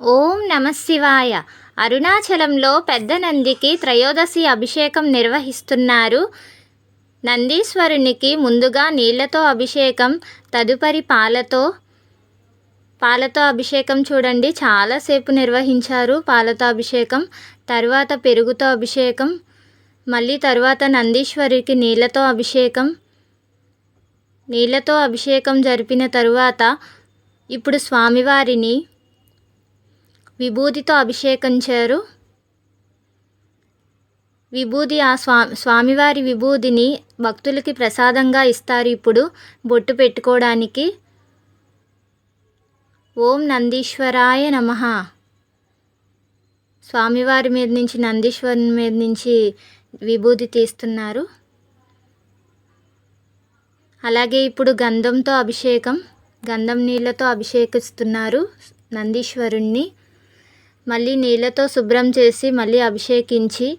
ఓం నమశివాయ అరుణాచలంలో పెద్ద నందికి త్రయోదశి అభిషేకం నిర్వహిస్తున్నారు. నందీశ్వరునికి ముందుగా నీళ్ళతో అభిషేకం తదుపరి పాలతో పాలతో అభిషేకం చూడండి. చాలాసేపు నిర్వహించారు పాలతో అభిషేకం తర్వాత పెరుగుతో అభిషేకం మళ్ళీ తర్వాత నందీశ్వరికి నీళ్ళతో అభిషేకం. నీళ్ళతో అభిషేకం జరిపిన తరువాత ఇప్పుడు స్వామివారిని విభూతితో అభిషేకించారు విభూది ఆ స్వా స్వామివారి విభూదిని భక్తులకి ప్రసాదంగా ఇస్తారు. ఇప్పుడు బొట్టు పెట్టుకోవడానికి ఓం నందీశ్వరాయ నమ. స్వామివారి మీద నుంచి నందీశ్వరుని మీద నుంచి విభూది తీస్తున్నారు. అలాగే ఇప్పుడు గంధంతో అభిషేకం గంధం నీళ్ళతో అభిషేకిస్తున్నారు నందీశ్వరుణ్ణి. మళ్ళీ నీళ్ళతో శుభ్రం చేసి మళ్ళీ అభిషేకించి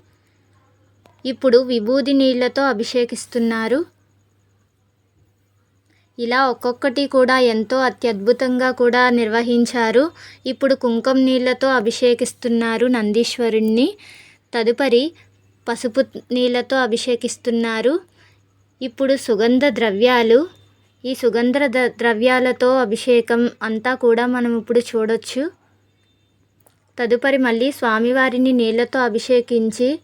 ఇప్పుడు విభూది నీళ్ళతో అభిషేకిస్తున్నారు. ఇలా ఒక్కొక్కటి కూడా ఎంతో అత్యద్భుతంగా కూడా నిర్వహించారు. ఇప్పుడు కుంకుమ నీళ్ళతో అభిషేకిస్తున్నారు నందీశ్వరుణ్ణి. తదుపరి పసుపు నీళ్ళతో అభిషేకిస్తున్నారు. ఇప్పుడు సుగంధ ద్రవ్యాలు. ఈ సుగంధ ద్రవ్యాలతో అభిషేకం అంతా కూడా మనం ఇప్పుడు చూడొచ్చు. తదుపరి మళ్ళీ స్వామివారిని నీళ్ళతో అభిషేకించి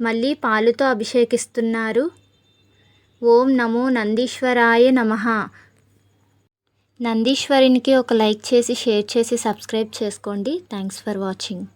మళ్ళీ పాలుతో అభిషేకిస్తున్నారు. ఓం నమో నందీశ్వరాయ నమ. నందీశ్వరునికి ఒక లైక్ చేసి షేర్ చేసి సబ్స్క్రైబ్ చేసుకోండి. Thanks for watching.